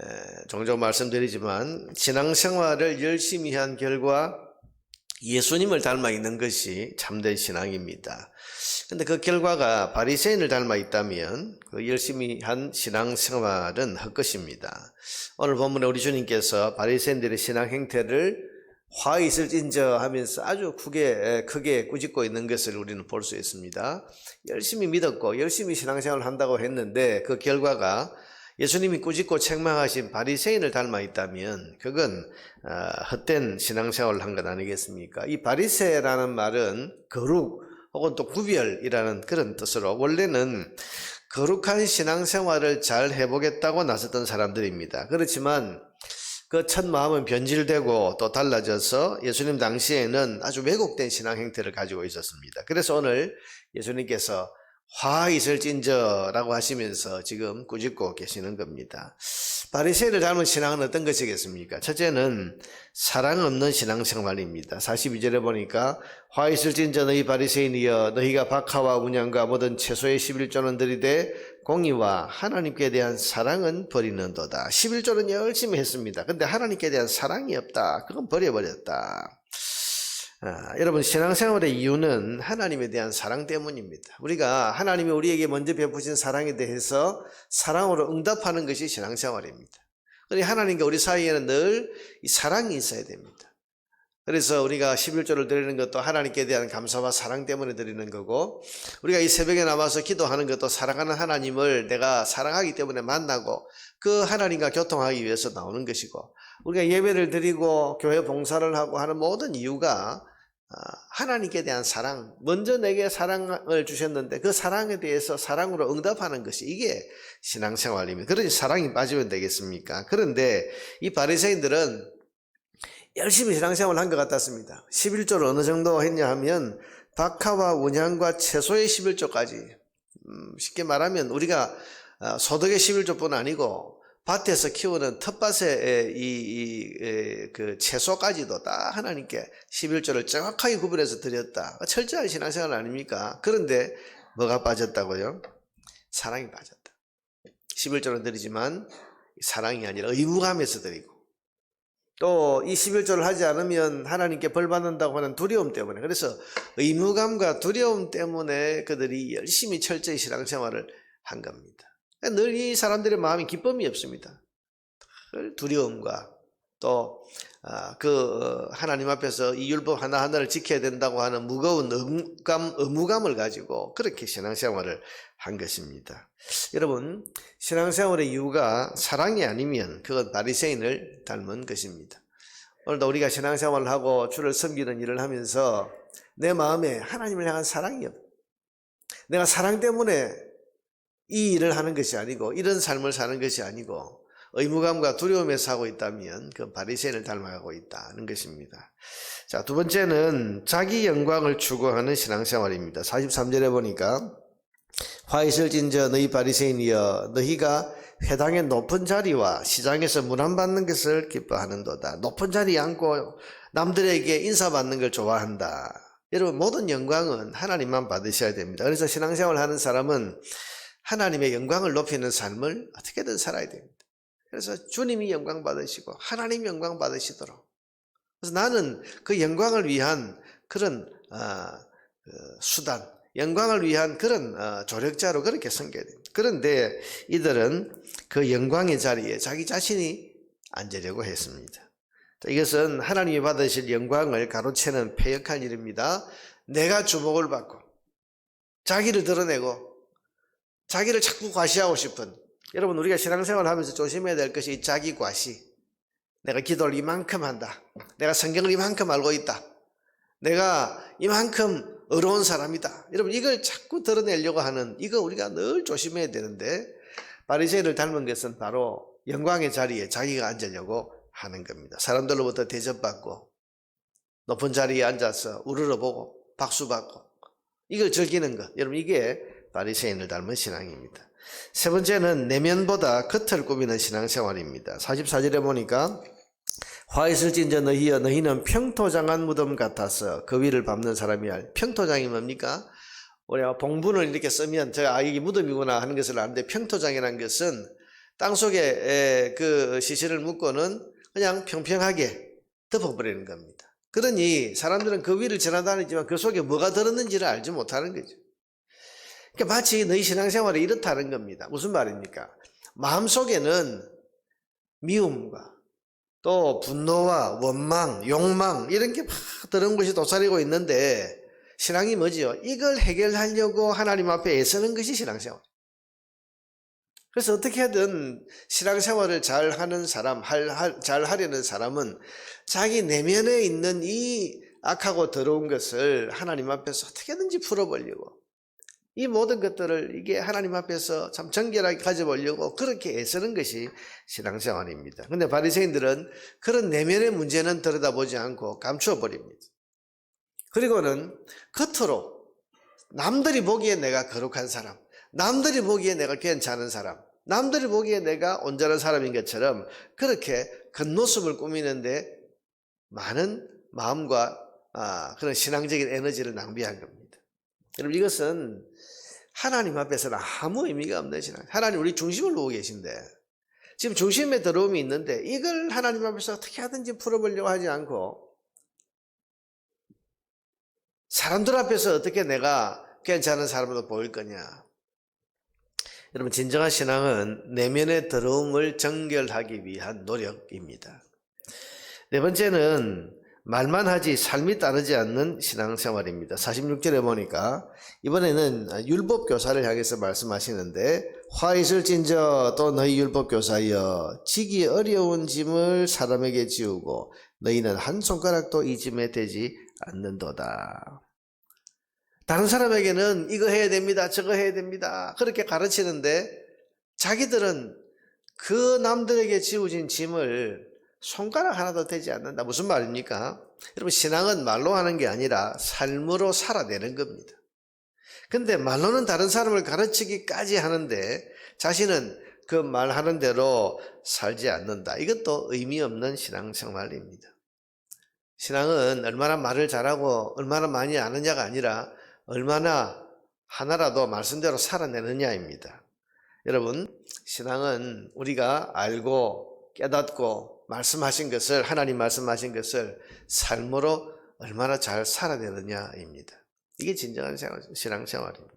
에, 종종 말씀드리지만 신앙생활을 열심히 한 결과 예수님을 닮아 있는 것이 참된 신앙입니다. 근데 그 결과가 바리새인을 닮아 있다면 그 열심히 한 신앙생활은 헛것입니다. 오늘 본문에 우리 주님께서 바리새인들의 신앙 행태를 화 있을 진저 하면서 아주 크게 크게 꾸짖고 있는 것을 우리는 볼 수 있습니다. 열심히 믿었고 열심히 신앙생활을 한다고 했는데 그 결과가 예수님이 꾸짖고 책망하신 바리새인을 닮아 있다면 그건 어, 헛된 신앙생활을 한 것 아니겠습니까? 이 바리새라는 말은 거룩 혹은 또 구별이라는 그런 뜻으로 원래는 거룩한 신앙생활을 잘 해보겠다고 나섰던 사람들입니다. 그렇지만 그 첫 마음은 변질되고 또 달라져서 예수님 당시에는 아주 왜곡된 신앙 행태를 가지고 있었습니다. 그래서 오늘 예수님께서 화 있을진저라고 하시면서 지금 꾸짖고 계시는 겁니다. 바리새인을 닮은 신앙은 어떤 것이겠습니까? 첫째는 사랑 없는 신앙생활입니다. 42절에 보니까 화 있을진저 너희 바리새인이여 너희가 박하와 운양과 모든 채소의 11조는 들이되 공의와 하나님께 대한 사랑은 버리는도다. 11조는 열심히 했습니다. 근데 하나님께 대한 사랑이 없다. 그건 버려버렸다. 아, 여러분 신앙생활의 이유는 하나님에 대한 사랑 때문입니다. 우리가 하나님이 우리에게 먼저 베푸신 사랑에 대해서 사랑으로 응답하는 것이 신앙생활입니다. 그러니 하나님과 우리 사이에는 늘이 사랑이 있어야 됩니다. 그래서 우리가 11조를 드리는 것도 하나님께 대한 감사와 사랑 때문에 드리는 거고 우리가 이 새벽에 남아서 기도하는 것도 사랑하는 하나님을 내가 사랑하기 때문에 만나고 그 하나님과 교통하기 위해서 나오는 것이고 우리가 예배를 드리고 교회 봉사를 하고 하는 모든 이유가 아, 하나님께 대한 사랑, 먼저 내게 사랑을 주셨는데 그 사랑에 대해서 사랑으로 응답하는 것이 이게 신앙생활입니다. 그러니 사랑이 빠지면 되겠습니까? 그런데 이 바리새인들은 열심히 신앙생활을 한 것 같았습니다. 11조를 어느 정도 했냐 하면 박하와 운양과 채소의 11조까지 음, 쉽게 말하면 우리가 아, 소득의 11조뿐 아니고 밭에서 키우는 텃밭의 이, 이, 그 채소까지도 다 하나님께 11조를 정확하게 구분해서 드렸다. 철저한 신앙생활 아닙니까? 그런데 뭐가 빠졌다고요? 사랑이 빠졌다. 11조는 드리지만 사랑이 아니라 의무감에서 드리고 또 이 11조를 하지 않으면 하나님께 벌 받는다고 하는 두려움 때문에 그래서 의무감과 두려움 때문에 그들이 열심히 철저히 신앙생활을 한 겁니다. 늘이 사람들의 마음이 기쁨이 없습니다. 늘 두려움과 또 그 하나님 앞에서 이 율법 하나 하나를 지켜야 된다고 하는 무거운 의무감, 의무감을 가지고 그렇게 신앙생활을 한 것입니다. 여러분 신앙생활의 이유가 사랑이 아니면 그건 바리새인을 닮은 것입니다. 오늘도 우리가 신앙생활을 하고 주를 섬기는 일을 하면서 내 마음에 하나님을 향한 사랑이 없. 내가 사랑 때문에 이 일을 하는 것이 아니고 이런 삶을 사는 것이 아니고 의무감과 두려움에 사고 있다면 그 바리새인을 닮아가고 있다는 것입니다. 자, 두 번째는 자기 영광을 추구하는 신앙생활입니다. 43절에 보니까 화 있을진저 너희 바리새인이여 너희가 회당의 높은 자리와 시장에서 문안받는 것을 기뻐하는도다. 높은 자리에 앉고 남들에게 인사받는 걸 좋아한다. 여러분 모든 영광은 하나님만 받으셔야 됩니다. 그래서 신앙생활 하는 사람은 하나님의 영광을 높이는 삶을 어떻게든 살아야 됩니다. 그래서 주님이 영광 받으시고 하나님 영광 받으시도록. 그래서 나는 그 영광을 위한 그런 어, 그 수단, 영광을 위한 그런 어, 조력자로 그렇게 섬겨야 됩니다. 그런데 이들은 그 영광의 자리에 자기 자신이 앉으려고 했습니다. 자, 이것은 하나님이 받으실 영광을 가로채는 폐역한 일입니다. 내가 주목을 받고 자기를 드러내고 자기를 자꾸 과시하고 싶은 여러분 우리가 신앙생활 하면서 조심해야 될 것이 이 자기 과시. 내가 기도를 이만큼 한다. 내가 성경을 이만큼 알고 있다. 내가 이만큼 어려운 사람이다. 여러분 이걸 자꾸 드러내려고 하는 이거 우리가 늘 조심해야 되는데 바리새인을 닮은 것은 바로 영광의 자리에 자기가 앉으려고 하는 겁니다. 사람들로부터 대접받고 높은 자리에 앉아서 우러러보고 박수받고 이걸 즐기는 것. 여러분 이게 바리새인을 닮은 신앙입니다. 세 번째는 내면보다 겉을 꾸미는 신앙생활입니다. 44절에 보니까 화 있을진저 너희여 너희는 평토장한 무덤 같아서 그 위를 밟는 사람이야. 평토장이 뭡니까? 우리가 봉분을 이렇게 쓰면 저 아, 이게 무덤이구나 하는 것을 아는데 평토장이라는 것은 땅 속에 에, 그 시신을 묻고는 그냥 평평하게 덮어버리는 겁니다. 그러니 사람들은 그 위를 지나다니지만 그 속에 뭐가 들었는지를 알지 못하는 거죠. 그러니까 마치 너희 신앙생활이 이렇다는 겁니다. 무슨 말입니까? 마음속에는 미움과 또 분노와 원망, 욕망 이런 게막 들은 것이 도사리고 있는데 신앙이 뭐지요? 이걸 해결하려고 하나님 앞에 애쓰는 것이 신앙생활. 그래서 어떻게 하든 신앙생활을 잘 하는 사람, 할, 할- 잘 하려는 사람은 자기 내면에 있는 이 악하고 더러운 것을 하나님 앞에서 어떻게든지 풀어보려고 이 모든 것들을 이게 하나님 앞에서 참 정결하게 가져보려고 그렇게 애쓰는 것이 신앙생활입니다. 근데 바리새인들은 그런 내면의 문제는 들여다보지 않고 감추어 버립니다. 그리고는 겉으로 남들이 보기에 내가 거룩한 사람, 남들이 보기에 내가 괜찮은 사람, 남들이 보기에 내가 온전한 사람인 것처럼 그렇게 겉모습을 꾸미는데 많은 마음과 아, 그런 신앙적인 에너지를 낭비한 겁니다. 여러분 이것은 하나님 앞에서는 아무 의미가 없는 신앙. 하나님 우리 중심을 보고 계신데 지금 중심에 더러움이 있는데 이걸 하나님 앞에서 어떻게 하든지 풀어보려고 하지 않고 사람들 앞에서 어떻게 내가 괜찮은 사람으로 보일 거냐. 여러분 진정한 신앙은 내면의 더러움을 정결하기 위한 노력입니다. 네 번째는 말만 하지 삶이 따르지 않는 신앙생활입니다. 46절에 보니까 이번에는 율법 교사를 향해서 말씀하시는데 화 있을 진저 또 너희 율법 교사여 지기 어려운 짐을 사람에게 지우고 너희는 한 손가락도 이 짐에 대지 않는도다. 다른 사람에게는 이거 해야 됩니다. 저거 해야 됩니다. 그렇게 가르치는데 자기들은 그 남들에게 지우진 짐을 손가락 하나도 되지 않는다. 무슨 말입니까? 여러분, 신앙은 말로 하는 게 아니라 삶으로 살아내는 겁니다. 근데 말로는 다른 사람을 가르치기까지 하는데 자신은 그 말하는 대로 살지 않는다. 이것도 의미 없는 신앙생활입니다. 신앙은 얼마나 말을 잘하고 얼마나 많이 아느냐가 아니라 얼마나 하나라도 말씀대로 살아내느냐입니다. 여러분, 신앙은 우리가 알고 깨닫고 말씀하신 것을, 하나님 말씀하신 것을 삶으로 얼마나 잘 살아내느냐입니다. 이게 진정한 생활, 신앙생활입니다.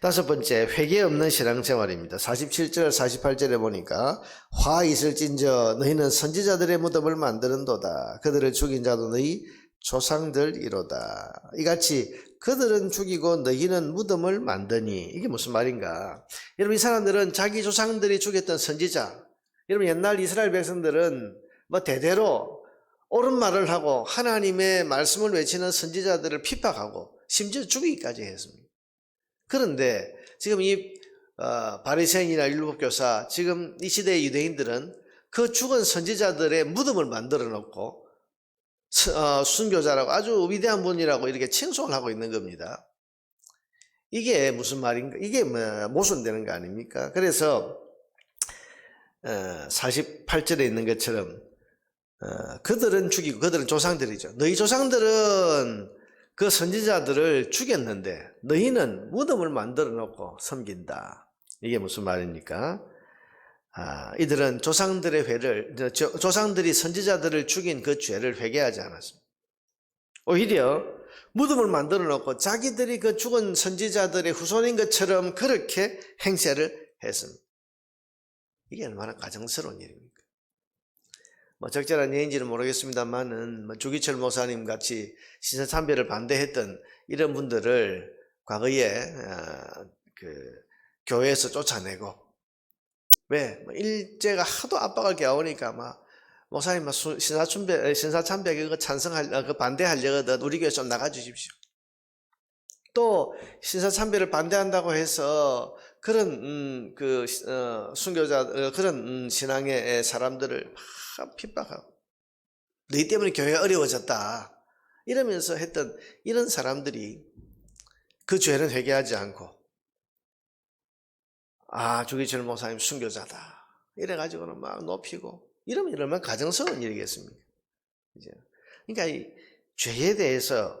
다섯 번째, 회개 없는 신앙생활입니다. 47절, 48절에 보니까 화 있을진저 너희는 선지자들의 무덤을 만드는도다. 그들을 죽인 자도 너희 조상들이로다. 이같이 그들은 죽이고 너희는 무덤을 만드니 이게 무슨 말인가? 여러분 이 사람들은 자기 조상들이 죽였던 선지자. 여러분 옛날 이스라엘 백성들은 뭐 대대로 옳은 말을 하고 하나님의 말씀을 외치는 선지자들을 핍박하고 심지어 죽이기까지 했습니다. 그런데 지금 이 어, 바리새인이나 율법교사 지금 이 시대의 유대인들은 그 죽은 선지자들의 무덤을 만들어 놓고 스- 어, 순교자라고 아주 위대한 분이라고 이렇게 칭송을 하고 있는 겁니다. 이게 무슨 말인가? 이게 뭐 모순되는 거 아닙니까? 그래서 어, 48절에 있는 것처럼 어, 그들은 죽이고 그들은 조상들이죠. 너희 조상들은 그 선지자들을 죽였는데 너희는 무덤을 만들어 놓고 섬긴다. 이게 무슨 말입니까? 아, 이들은 조상들의 회를 조- 조상들이 선지자들을 죽인 그 죄를 회개하지 않았습니다. 오히려 무덤을 만들어 놓고 자기들이 그 죽은 선지자들의 후손인 것처럼 그렇게 행세를 했습니다. 이게 얼마나 가정스러운 일입니까? 뭐 적절한 예인지는 모르겠습니다만은 뭐 주기철 모사님 같이 신사참배를 반대했던 이런 분들을 과거에 어, 그 교회에서 쫓아내고 왜 뭐 일제가 하도 압박을 겨우니까 막 목사님 막 수- 신사참배 신사참배 그거 찬성할 어, 그 반대하려거든 우리 교회 좀 나가 주십시오. 또 신사참배를 반대한다고 해서 그런 음, 그 어, 순교자 어, 그런 음, 신앙의 사람들을 막 핍박하고 너희 때문에 교회 어려워졌다 이러면서 했던 이런 사람들이 그 죄는 회개하지 않고 아 주기철 목사님 순교자다 이래 가지고는 막 높이고 이러면 얼마나 가정스러운 일이겠습니까? 그죠? 그러니까 이 죄에 대해서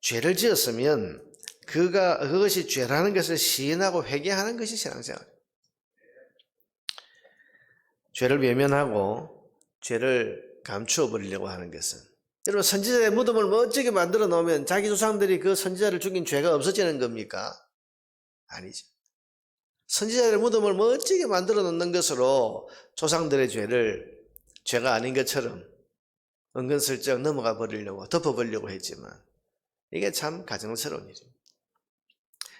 죄를 지었으면 그가 그것이 죄라는 것을 시인하고 회개하는 것이 신앙생활. 죄를 외면하고 죄를 감추어 버리려고 하는 것은 여러분 선지자의 무덤을 멋지게 만들어 놓으면 자기 조상들이 그 선지자를 죽인 죄가 없어지는 겁니까? 아니죠. 선지자의 무덤을 멋지게 만들어 놓는 것으로 조상들의 죄를 죄가 아닌 것처럼 은근슬쩍 넘어가 버리려고 덮어 버리려고 했지만 이게 참 가정스러운 일입니다.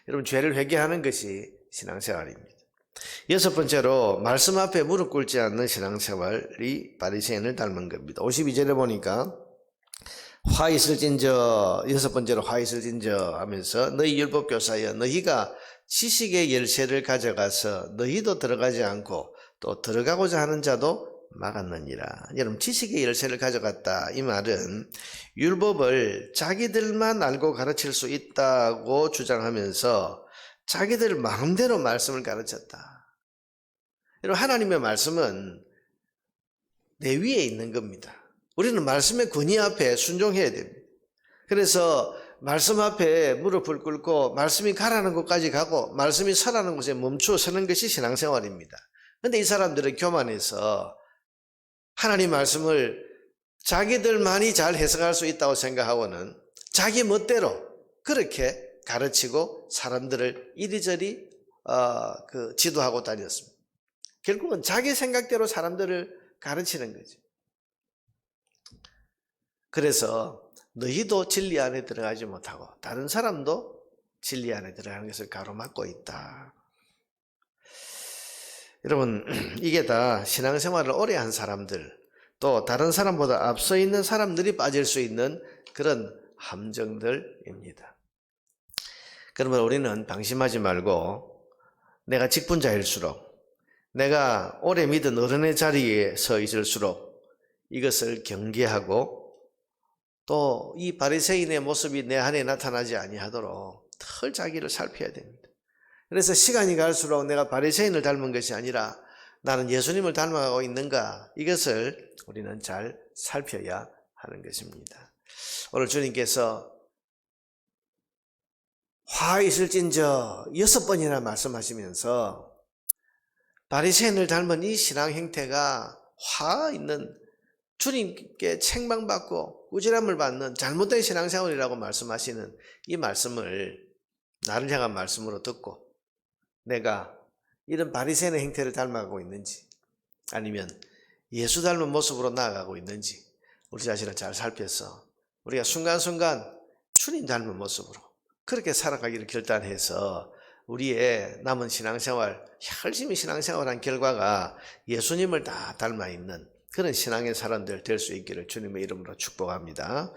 여러분 죄를 회개하는 것이 신앙생활입니다. 여섯 번째로 말씀 앞에 무릎 꿇지 않는 신앙생활이 바리새인을 닮은 겁니다. 52절에 보니까 화 있을진저 여섯 번째로 화 있을진저 하면서 너희 율법 교사여 너희가 지식의 열쇠를 가져가서 너희도 들어가지 않고 또 들어가고자 하는 자도 막았느니라. 여러분 지식의 열쇠를 가져갔다. 이 말은 율법을 자기들만 알고 가르칠 수 있다고 주장하면서 자기들 마음대로 말씀을 가르쳤다. 여러분 하나님의 말씀은 내 위에 있는 겁니다. 우리는 말씀의 권위 앞에 순종해야 됩니다. 그래서 말씀 앞에 무릎을 꿇고 말씀이 가라는 곳까지 가고 말씀이 서라는 곳에 멈추어 서는 것이 신앙생활입니다. 근데 이 사람들은 교만해서 하나님 말씀을 자기들만이 잘 해석할 수 있다고 생각하고는 자기 멋대로 그렇게 가르치고 사람들을 이리저리 어, 그 지도하고 다녔습니다. 결국은 자기 생각대로 사람들을 가르치는 거죠. 그래서 너희도 진리 안에 들어가지 못하고 다른 사람도 진리 안에 들어가는 것을 가로막고 있다. 여러분 이게 다 신앙생활을 오래 한 사람들 또 다른 사람보다 앞서 있는 사람들이 빠질 수 있는 그런 함정들입니다. 그러면 우리는 방심하지 말고 내가 직분자일수록 내가 오래 믿은 어른의 자리에 서 있을수록 이것을 경계하고 또 이 바리새인의 모습이 내 안에 나타나지 아니하도록 털 자기를 살펴야 됩니다. 그래서 시간이 갈수록 내가 바리새인을 닮은 것이 아니라 나는 예수님을 닮아가고 있는가 이것을 우리는 잘 살펴야 하는 것입니다. 오늘 주님께서 화 있을진저 여섯 번이나 말씀하시면서 바리새인을 닮은 이 신앙 행태가 화 있는 주님께 책망받고 꾸지람을 받는 잘못된 신앙생활이라고 말씀하시는 이 말씀을 나를 향한 말씀으로 듣고 내가 이런 바리새인의 행태를 닮아가고 있는지 아니면 예수 닮은 모습으로 나아가고 있는지 우리 자신을 잘 살펴서 우리가 순간순간 주님 닮은 모습으로 그렇게 살아가기를 결단해서 우리의 남은 신앙생활 열심히 신앙생활한 결과가 예수님을 다 닮아 있는 그런 신앙의 사람들 될 수 있기를 주님의 이름으로 축복합니다.